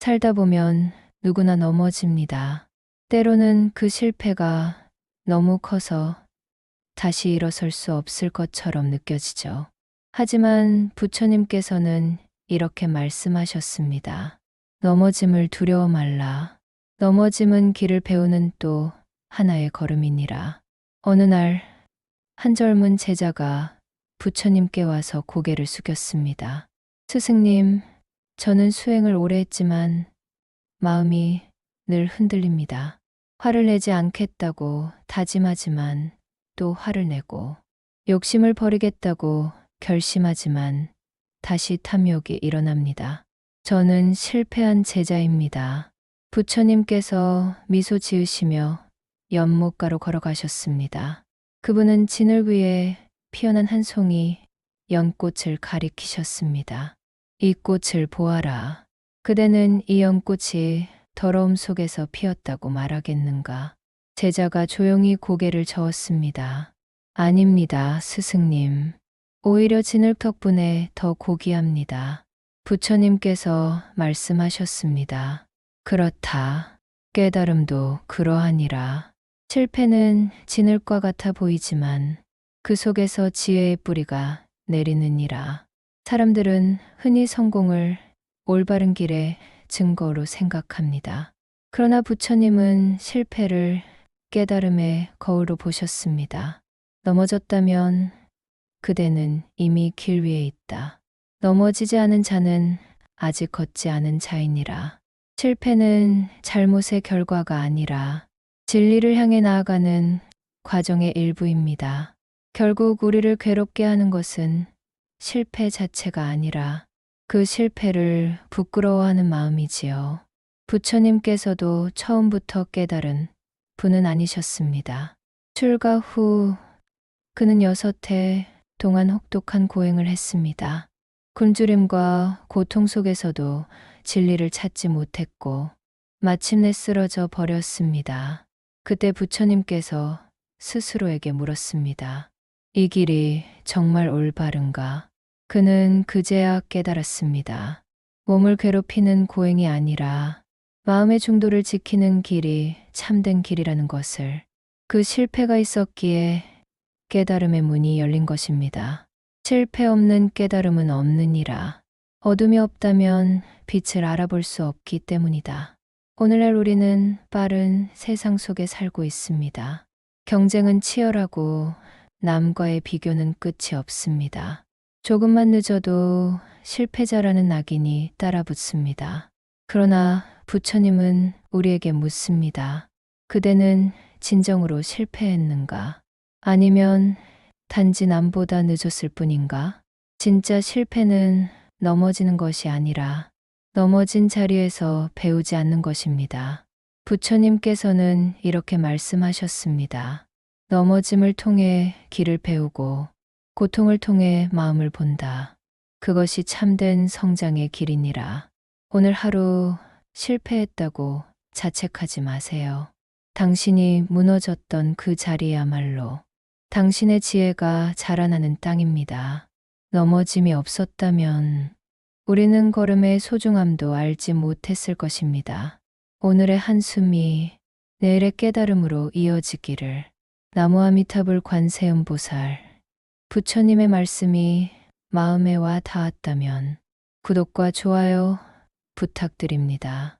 살다 보면 누구나 넘어집니다. 때로는 그 실패가 너무 커서 다시 일어설 수 없을 것처럼 느껴지죠. 하지만 부처님께서는 이렇게 말씀하셨습니다. 넘어짐을 두려워 말라. 넘어짐은 길을 배우는 또 하나의 걸음이니라. 어느 날, 한 젊은 제자가 부처님께 와서 고개를 숙였습니다. 스승님, 저는 수행을 오래 했지만 마음이 늘 흔들립니다. 화를 내지 않겠다고 다짐하지만 또 화를 내고 욕심을 버리겠다고 결심하지만 다시 탐욕이 일어납니다. 저는 실패한 제자입니다. 부처님께서 미소 지으시며 연못가로 걸어가셨습니다. 그분은 진을 위해 피어난 한 송이 연꽃을 가리키셨습니다. 이 꽃을 보아라. 그대는 이 연꽃이 더러움 속에서 피었다고 말하겠는가? 제자가 조용히 고개를 저었습니다. 아닙니다, 스승님. 오히려 진흙 덕분에 더 고귀합니다. 부처님께서 말씀하셨습니다. 그렇다. 깨달음도 그러하니라. 실패는 진흙과 같아 보이지만 그 속에서 지혜의 뿌리가 내리느니라. 사람들은 흔히 성공을 올바른 길의 증거로 생각합니다. 그러나 부처님은 실패를 깨달음의 거울로 보셨습니다. 넘어졌다면 그대는 이미 길 위에 있다. 넘어지지 않은 자는 아직 걷지 않은 자이니라. 실패는 잘못의 결과가 아니라 진리를 향해 나아가는 과정의 일부입니다. 결국 우리를 괴롭게 하는 것은 실패 자체가 아니라 그 실패를 부끄러워하는 마음이지요. 부처님께서도 처음부터 깨달은 분은 아니셨습니다. 출가 후 그는 여섯 해 동안 혹독한 고행을 했습니다. 굶주림과 고통 속에서도 진리를 찾지 못했고 마침내 쓰러져 버렸습니다. 그때 부처님께서 스스로에게 물었습니다. 이 길이 정말 올바른가? 그는 그제야 깨달았습니다. 몸을 괴롭히는 고행이 아니라 마음의 중도를 지키는 길이 참된 길이라는 것을 그 실패가 있었기에 깨달음의 문이 열린 것입니다. 실패 없는 깨달음은 없느니라. 어둠이 없다면 빛을 알아볼 수 없기 때문이다. 오늘날 우리는 빠른 세상 속에 살고 있습니다. 경쟁은 치열하고 남과의 비교는 끝이 없습니다. 조금만 늦어도 실패자라는 낙인이 따라붙습니다. 그러나 부처님은 우리에게 묻습니다. 그대는 진정으로 실패했는가? 아니면 단지 남보다 늦었을 뿐인가? 진짜 실패는 넘어지는 것이 아니라 넘어진 자리에서 배우지 않는 것입니다. 부처님께서는 이렇게 말씀하셨습니다. 넘어짐을 통해 길을 배우고 고통을 통해 마음을 본다. 그것이 참된 성장의 길이니라. 오늘 하루 실패했다고 자책하지 마세요. 당신이 무너졌던 그 자리야말로 당신의 지혜가 자라나는 땅입니다. 넘어짐이 없었다면 우리는 걸음의 소중함도 알지 못했을 것입니다. 오늘의 한숨이 내일의 깨달음으로 이어지기를 나무아미타불 관세음 보살 부처님의 말씀이 마음에 와 닿았다면 구독과 좋아요 부탁드립니다.